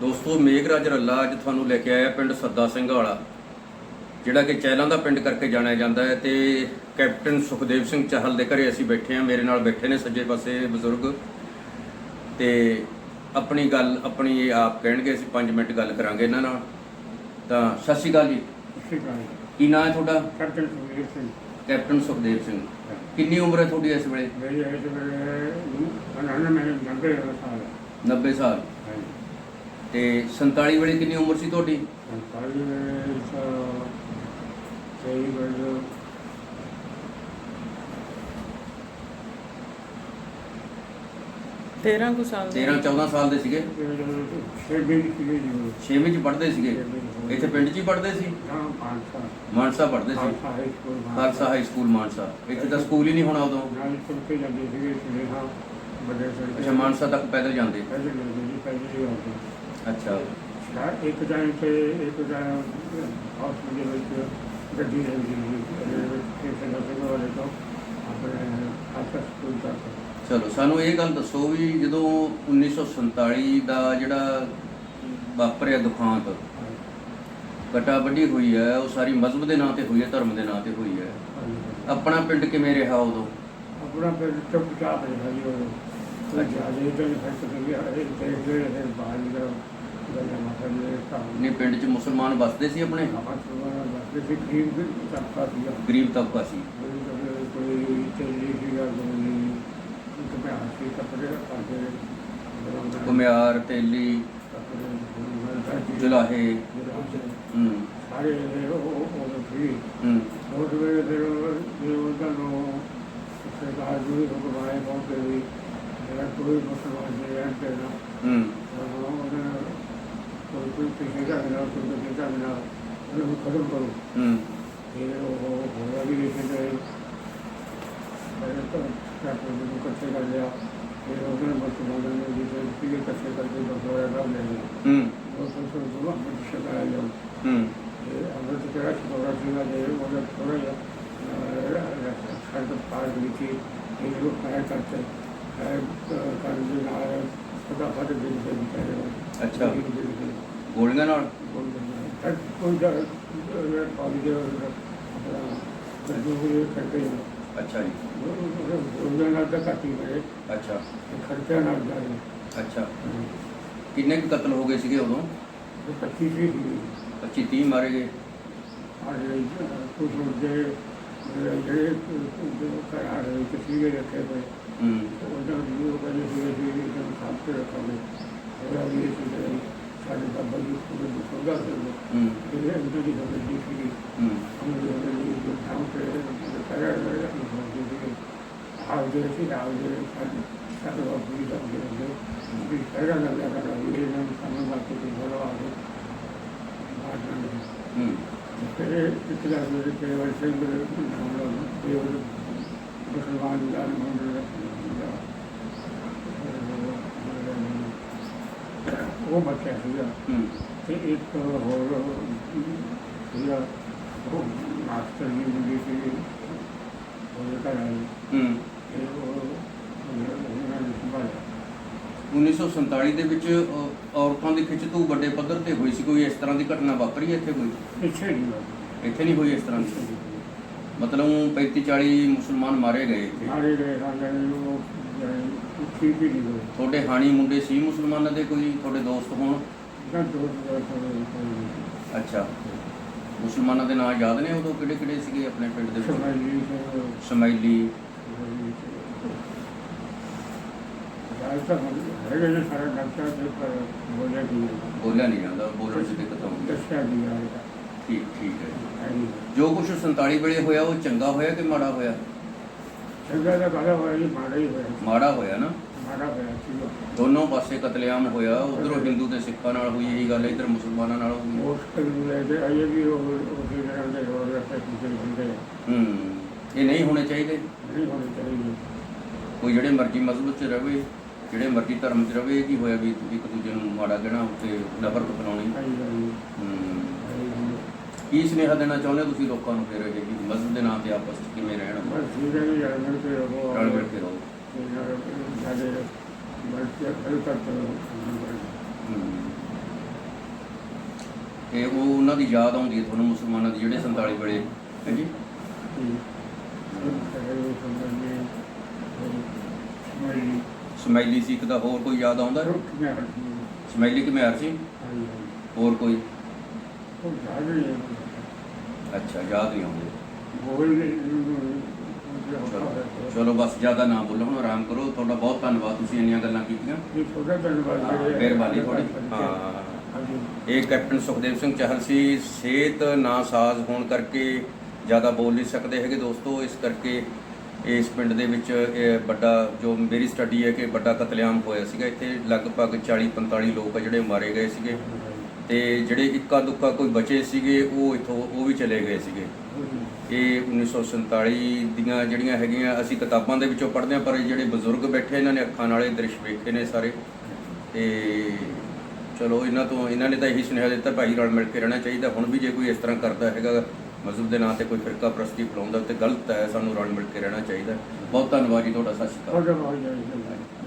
ਦੋਸਤੋ ਮੇਘਰਾਜ ਰੱਲਾ ਅੱਜ ਤੁਹਾਨੂੰ ਲੈ ਕੇ ਆਇਆ ਪਿੰਡ ਸੱਦਾ ਸਿੰਘ ਵਾਲਾ ਜਿਹੜਾ ਕਿ ਚੈਲਾਂ ਦਾ ਪਿੰਡ ਕਰਕੇ ਜਾਣਿਆ ਜਾਂਦਾ ਹੈ ਤੇ ਕੈਪਟਨ ਸੁਖਦੇਵ ਸਿੰਘ ਚਾਹਲ ਦੇ ਘਰੇ ਅਸੀਂ ਬੈਠੇ ਹਾਂ ਮੇਰੇ ਨਾਲ ਬੈਠੇ ਨੇ ਸੱਜੇ ਪਾਸੇ ਬਜ਼ੁਰਗ ਤੇ ਆਪਣੀ ਗੱਲ ਆਪਣੀ ਇਹ ਆਪ ਕਹਿਣਗੇ ਅਸੀਂ 5 ਮਿੰਟ ਗੱਲ ਕਰਾਂਗੇ ਇਹਨਾਂ ਨਾਲ। ਤਾਂ ਸਤਿ ਸ਼੍ਰੀ ਅਕਾਲ ਜੀ। ਕੀ ਨਾਂ ਹੈ ਤੁਹਾਡਾ? ਕੈਪਟਨ ਸੁਖਬੀਰ ਸਿੰਘ। ਕੈਪਟਨ ਸੁਖਦੇਵ ਸਿੰਘ। ਕਿੰਨੀ ਉਮਰ ਹੈ ਤੁਹਾਡੀ ਇਸ ਵੇਲੇ? ਮੇਰੀ ਇਸ ਵੇਲੇ ਅਨਾਨ ਮੈਂ ਨੰਬਰ ਸਾਲ। 90 ਸਾਲ। ਤੇ 47 ਵੇਲੇ ਕਿੰਨੀ ਉਮਰ ਸੀ ਤੁਹਾਡੀ? ਸੰਤਾਲੀ ਸਹੀ ਤੇਰਾਂ ਕੁ ਸਾਲ ਦੇ 13 14 ਸਾਲ ਦੇ ਸੀਗੇ? ਛੇ ਦਿਨ ਕਿਲੇ ਜੀ 6ਵੀਂ ਚ ਪੜ੍ਹਦੇ ਸੀਗੇ? ਇੱਥੇ ਪਿੰਡ 'ਚ ਹੀ ਪੜ੍ਹਦੇ ਸੀ? ਹਾਂ ਪੰਜ ਸਾਲ ਮਾਨਸਾ ਪੜ੍ਹਦੇ ਸੀ? Khalsa high school Khalsa high school Mansa. ਇੱਥੇ ਤਾਂ ਸਕੂਲ ਹੀ ਨਹੀਂ ਹੋਣਾ ਉਦੋਂ। ਨਾਲ ਤੁਰ ਕੇ ਜਾਂਦੇ ਸੀਗੇ ਸੁਨੇਹਾ ਵੱਡੇ ਸੜਕ ਅੱਛਾ ਮਾਨਸਾ ਤੱਕ ਪੈਦਲ ਜਾਂਦੇ। ਪਹਿਲੇ ਜਾਂਦੇ ਜੀ ਪਹਿਲੇ ਹੀ ਆਉਂਦੇ। ਤੇ ਇੱਕ ਟਾਈਮ ਹਸਪੀਟਲ ਵਿੱਚ ਗੱਡੀ ਰਹਿੰਦੀ ਸੀ। ਤੇ ਸਦਾ ਸਿੰਘ ਵਾਲੇ ਤੋਂ ਆਪਣੇ ਖਾਲਸਾ ਸਕੂਲ ਤੱਕ ਚਲੋ ਸਾਨੂੰ ਇਹ ਗੱਲ ਦੱਸੋ ਵੀ ਜਦੋਂ 1947 ਦਾ ਜਿਹੜਾ ਵਾਪਰਿਆ ਦੁਖਾਂਤ ਕਟਾ ਵੱਡੀ ਹੋਈ ਹੈ ਉਹ ਸਾਰੀ ਮਜ਼ਹਬ ਦੇ ਨਾਂ ਤੇ ਹੋਈ ਹੈ ਧਰਮ ਦੇ ਨਾਂ ਤੇ ਹੋਈ ਹੈ। ਆਪਣਾ ਪਿੰਡ ਕਿਵੇਂ ਰਿਹਾ ਉਦੋਂ? ਆਪਣਾ ਫਿਰ ਚੁੱਪਚਾਪ ਰਿਹਾ ਜੀ ਉਹ। ਕੋਈ ਜਾਦੇ ਤੇ ਫੈਕਟ ਤੇ ਗਿਆ ਇਹ ਰਹੇ ਬਾਹਰ ਕੰਮ ਨੇ ਪਿੰਡ 'ਚ ਮੁਸਲਮਾਨ ਵੱਸਦੇ ਸੀ ਆਪਣੇ? ਆਪਾਂ ਗਰੀਬ ਤਬਕਾ ਸੀ। ਕੋਈ ਤੇਲੀ ਸੀਗਾ ਹੂੰ। ਸਾਰੇ ਉਹ ਉਹ ਹੂੰ। ਬਹੁਤ ਵੇਲੇ ਫਿਰ ਜੇ ਉਹਨਾਂ ਨੂੰ ਸਰਕਾਰ ਜੀ ਹੁਕਮਾਏ ਬਹੁਤ ਵੀ ਕੋਈ ਮੁਸਲਮਾਨ ਨਹੀਂ ਰਹਿਣ ਦੇਣਾ ਨਾ ਹੂੰ। ਫਿਰ ਉਹ ਹੋਇਆ ਵੀ ਲਿਖੇ ਗਏ ਮੇਰੇ ਤੋਂ ਕਾਪੇ ਨੂੰ ਇਕੱਠੇ ਕਰ ਲਿਆ ਫਿਰ ਉਹਨਾਂ ਨੇ ਮੁਸਲਮਾਨਾਂ ਨੇ ਜਿਹੜੇ ਸੀਗੇ ਇਕੱਠੇ ਕਰਕੇ ਗੁਰਦੁਆਰਾ ਸਾਹਿਬ ਲੈ ਗਏ ਹੂੰ ਉਹ ਤੋਂ ਤੋਂ ਦੁਆ ਬਟ ਸ਼ਕਾਇਆ ਜਾਓ ਹੂੰ ਤੇ ਅੰਮ੍ਰਿਤ ਜਿਹੜਾ ਛੋੜਾ ਸੀਗਾ ਜੇ ਉਹਦਾ ਥੋੜਾ ਜਿਹਾ ਸਾਡੇ ਪਾਰਕ ਵਿੱਚ ਹੀ ਇਹ ਲੋਕ ਖਾਇਆ ਕਰਤੇ ਹੈ ਕਰ ਦੇ ਨਾਲ ਸਦਾ ਫਟ ਦਿਨ ਦੇ ਵਿਚਾਰੇ ਅੱਛਾ। ਦਿਨ ਗੋਲੀਆਂ ਨਾਲ? ਕੋਈ ਦਾ ਕਾਲਜ ਦੇ ਆਪਣਾ ਜੋ ਵੀ ਅੱਛਾ ਜੀ। ਉਹਨਾਂ ਨਾਲ ਤਾਂ ਘੱਟ ਹੀ ਮੇਰੇ ਅੱਛਾ। ਖਰਚਾ ਨਾਲ ਜਾ ਅੱਛਾ। ਕਿੰਨੇ ਕੁ ਕਤਲ ਹੋ ਗਏ ਸੀਗੇ ਉਦੋਂ? ਤੇ 25 ਸੀ 25 30 ਮਾਰੇ ਗਏ। ਆਰੇ ਕੁਝ ਮੁੱਦੇ ਜਿਹੜੇ ਕਰਾਰ ਰਹੇ ਤਸਵੀਰ ਰੱਖੇ ਹੋਏ ਹੂੰ। ਉਹਨਾਂ ਨੂੰ ਉਹ ਕਹਿੰਦੇ ਸੀ ਕਿ ਇਹਨਾਂ ਸਾਫ਼ ਰੱਖਾਂਗੇ ਉਹਦਾ ਵੀ ਇਹ ਸਾਡੇ ਬਾਬਾ ਜੀ ਕੋਲ ਦੁਖਦਾ ਸੀ ਹੂੰ ਜਿਹੜੇ ਉਹਨਾਂ ਦੀ ਗੱਲ ਜੀ ਸੀ ਉਹਨਾਂ ਦੇ ਲਈ ਜੋ ਕੰਮ ਤੇ ਕਰਿਆ ਗਿਆ ਸੀ ਕਿ ਆਪ ਜਿਹੜੇ ਸੀ ਆਪ ਜਿਹੜੇ ਸਾਡੇ ਬਾਬਾ ਜੀ ਦਾ ਜਿਹੜੇ ਵੀ ਕਰਿਆ ਨਾ ਕਰ ਇਹ ਇਹਨਾਂ ਨੂੰ ਸਮਝ ਬਾਤ ਬੋਲੋ ਆ ਗਏ ਹੂੰ ਫਿਰ ਇੱਕ ਦਾ ਮੇਰੇ ਕੇਵਲ ਸਿੰਘ ਦੇ ਨਾਮ ਦਾ ਕੇਵਲ ਮੁਸਲਮਾਨ ਦਾ ਨਾਮ ਦਾ ਉਹ ਬੱਚਾ ਸੀਗਾ। ਹੂੰ। ਤੇ ਇੱਕ ਹੋਰ ਸੀਗਾ ਉਹ ਮਾਸਟਰ ਜੀ ਮੁੰਡੀ ਸੀ ਉਹ ਘਰ ਆਈ। ਹੂੰ। ਤੇ ਉਹ ਉਹਨਾਂ ਨੇ ਸੰਭਾਲਿਆ। 1947 ਦੇ ਵਿੱਚ ਅ, ਔਰਤਾਂ ਦੀ ਖਿੱਚ ਤੂੰ ਵੱਡੇ ਪੱਧਰ ਤੇ ਹੋਈ ਸੀ। ਕੋਈ ਇਸ ਤਰ੍ਹਾਂ ਦੀ ਘਟਨਾ ਵਾਪਰੀ ਹੈ ਇੱਥੇ ਕੋਈ? ਪਿੱਛੇ ਨਹੀਂ ਇੱਥੇ ਨਹੀਂ ਹੋਈ ਇਸ ਤਰ੍ਹਾਂ ਦੀ? ਮਤਲਬ 35 40 ਮੁਸਲਮਾਨ ਮਾਰੇ ਗਏ ਇੱਥੇ? ਮਾਰੇ ਗਏ ਸਾਡੇ ਉਹ ਠੀਕ ਹੀ ਨਹੀਂ ਹੋਏ ਤੁਹਾਡੇ ਹਾਣੀ ਮੁੰਡੇ ਸੀ ਮੁਸਲਮਾਨਾਂ ਦੇ ਕੋਈ? ਤੁਹਾਡੇ ਦੋਸਤ ਹੋਣ ਤਾਂ ਦੋ ਦੋ ਅੱਛਾ। ਮੁਸਲਮਾਨਾਂ ਦੇ ਨਾਂ ਯਾਦ ਨੇ ਉਦੋਂ? ਕਿਹੜੇ ਕਿਹੜੇ ਸੀਗੇ ਆਪਣੇ ਪਿੰਡ ਦੇ ਵਿੱਚ? ਹੈਗੇ ਸਾਰਾ ਡਾਕਟਰ ਪਰ ਬੋਲਿਆ ਨਹੀਂ ਜਾਂਦਾ। ਬੋਲਣ 'ਚ ਦਿੱਕਤ ਆਉਂਦੀ ਹੈ। ਦੱਸਿਆ ਨਹੀਂ ਆਇਆ ਠੀਕ ਠੀਕ ਹੈ। ਜੋ ਕੁਝ 47 ਵੇਲੇ ਹੋਇਆ ਉਹ ਚੰਗਾ ਹੋਇਆ ਕਿ ਮਾੜਾ ਹੋਇਆ? ਚੰਗਾ ਦਾ ਕਾਲਾ ਹੋਇਆ ਜੀ ਮਾੜਾ ਹੀ ਹੋਇਆ ਮਾੜਾ ਹੋਇਆ ਨਾ। ਮਾੜਾ ਹੋਇਆ ਸੀ ਦੋਨੋਂ ਪਾਸੇ ਕਤਲੇਆਮ ਹੋਇਆ। ਉਧਰੋਂ ਹਿੰਦੂ ਤੇ ਸਿੱਖਾਂ ਨਾਲ ਹੋਈ ਇਹੀ ਗੱਲ, ਇੱਧਰ ਮੁਸਲਮਾਨਾਂ ਨਾਲ ਹੋਈ। ਮੁਸ਼ਕਲ ਨੂੰ ਲੈ ਕੇ ਆਏ ਵੀ ਉਹ ਉਹ ਜਿਹੜਾ ਦੇ ਹੋਰ ਰਸਤੇ ਕਿਸੇ ਹੁੰਦੇ ਹੂੰ, ਇਹ ਨਹੀਂ ਹੋਣੇ ਚਾਹੀਦੇ। ਨਹੀਂ ਹੋਣੇ ਚਾਹੀਦੇ ਕੋਈ ਜਿਹੜੇ ਮਰਜ਼ੀ ਮਜ਼ਹਬ 'ਚ ਰਵੇ, ਜਿਹੜੇ ਮਰਜ਼ੀ ਧਰਮ 'ਚ ਰਵੇ, ਇਹ ਕੀ ਹੋਇਆ ਵੀ ਇੱਕ ਦੂਜੇ ਨੂੰ ਮਾੜਾ ਕਹਿਣਾ ਤੇ ਨਫ਼ਰਤ ਫੈਲਾਉਣੀ। ਆਈ ਜਾਈ ਹੂੰ। ਆਈ ਕੀ ਸੁਨੇਹਾ ਦੇਣਾ ਚਾਹੁੰਦੇ ਹੋ ਤੁਸੀਂ ਲੋਕਾਂ ਨੂੰ ਫਿਰ ਇਹ ਕਿ ਮਜ਼ਹਬ ਦੇ ਨਾਂ ਤੇ ਆਪਸ 'ਚ ਕਿਵੇਂ ਰਹਿਣ ਵੀ ਜਾਣਨ ਤੇ ਉਹ ਰਲ ਮਿਲ ਕੇ ਰਹੋ। ਸਾਡੇ ਬਲਕਿ ਹਲ ਕਰ ਹੂੰ। ਤੇ ਉਹ ਉਹਨਾਂ ਦੀ ਯਾਦ ਆਉਂਦੀ ਹੈ ਤੁਹਾਨੂੰ ਮੁਸਲਮਾਨਾਂ ਦੀ ਜਿਹੜੇ 47 ਵੇਲੇ ਹਾਂਜੀ? ਸਮੈਲੀ ਸਿੱਖ ਦਾ ਹੋਰ ਕੋਈ ਯਾਦ ਆਉਂਦਾ? ਸਮੈਲੀ ਕਿ ਮਿਆਰ ਸੀ? ਹੋਰ ਕੋਈ? ਅੱਛਾ ਯਾਦ ਨਹੀਂ ਆਉਂਦੇ। ਚਲੋ ਚਲੋ ਬਸ ਜ਼ਿਆਦਾ ਨਾ ਬੋਲੋ ਹੁਣ ਆਰਾਮ ਕਰੋ। ਤੁਹਾਡਾ ਬਹੁਤ ਧੰਨਵਾਦ ਤੁਸੀਂ ਇੰਨੀਆਂ ਗੱਲਾਂ ਕੀਤੀਆਂ। ਮਿਹਰਬਾਨੀ ਤੁਹਾਡੀ। ਹਾਂ। ਇਹ ਕੈਪਟਨ ਸੁਖਦੇਵ ਸਿੰਘ ਚਾਹਲ ਸੀ। ਸਿਹਤ ਨਾਸਾਜ਼ ਹੋਣ ਕਰਕੇ ਜ਼ਿਆਦਾ ਬੋਲ ਨਹੀਂ ਸਕਦੇ ਹੈਗੇ ਦੋਸਤੋ। ਇਸ ਕਰਕੇ ਇਸ ਪਿੰਡ ਦੇ ਵਿੱਚ ਇਹ ਵੱਡਾ ਜੋ ਮੇਰੀ ਸਟੱਡੀ ਹੈ ਕਿ ਵੱਡਾ ਕਤਲੇਆਮ ਹੋਇਆ ਸੀਗਾ। ਇੱਥੇ ਲਗਭਗ 40 45 ਲੋਕ ਆ ਜਿਹੜੇ ਮਾਰੇ ਗਏ ਸੀਗੇ। ਤੇ ਜਿਹੜੇ ਇੱਕਾ ਦੁੱਕਾ ਕੋਈ ਬਚੇ ਸੀਗੇ, ਉਹ ਇੱਥੋਂ, ਉਹ ਵੀ ਚਲੇ ਗਏ ਸੀਗੇ। ਇਹ 1947 ਦੀਆਂ ਜਿਹੜੀਆਂ ਹੈਗੀਆਂ, ਅਸੀਂ ਕਿਤਾਬਾਂ ਦੇ ਵਿੱਚੋਂ ਪੜ੍ਹਦੇ ਹਾਂ, ਪਰ ਜਿਹੜੇ ਬਜ਼ੁਰਗ ਬੈਠੇ, ਇਹਨਾਂ ਨੇ ਅੱਖਾਂ ਨਾਲ ਇਹ ਦ੍ਰਿਸ਼ ਵੇਖੇ ਨੇ ਸਾਰੇ। ਤੇ ਚਲੋ, ਇਹਨਾਂ ਤੋਂ, ਇਹਨਾਂ ਨੇ ਤਾਂ ਇਹੀ ਸੁਨੇਹਾ ਦਿੱਤਾ, ਭਾਈ ਰਲ ਮਿਲ ਕੇ ਰਹਿਣਾ ਚਾਹੀਦਾ। ਹੁਣ ਵੀ ਜੇ ਕੋਈ ਇਸ ਤਰ੍ਹਾਂ ਕਰਦਾ ਹੈਗਾ, ਮਜ਼ਹਬ ਦੇ ਨਾਂ ਤੇ ਕੋਈ ਫਿਰਕਾ ਪ੍ਰਸਤੀ ਫਲਾਉਂਦਾ, ਤੇ ਗਲਤ ਹੈ, ਸਾਨੂੰ ਰਲ ਮਿਲ ਕੇ ਰਹਿਣਾ ਚਾਹੀਦਾ। ਬਹੁਤ ਧੰਨਵਾਦ ਜੀ, ਤੁਹਾਡਾ, ਸਤਿ ਸ਼੍ਰੀ ਅਕਾਲ। ਉਹਦਾ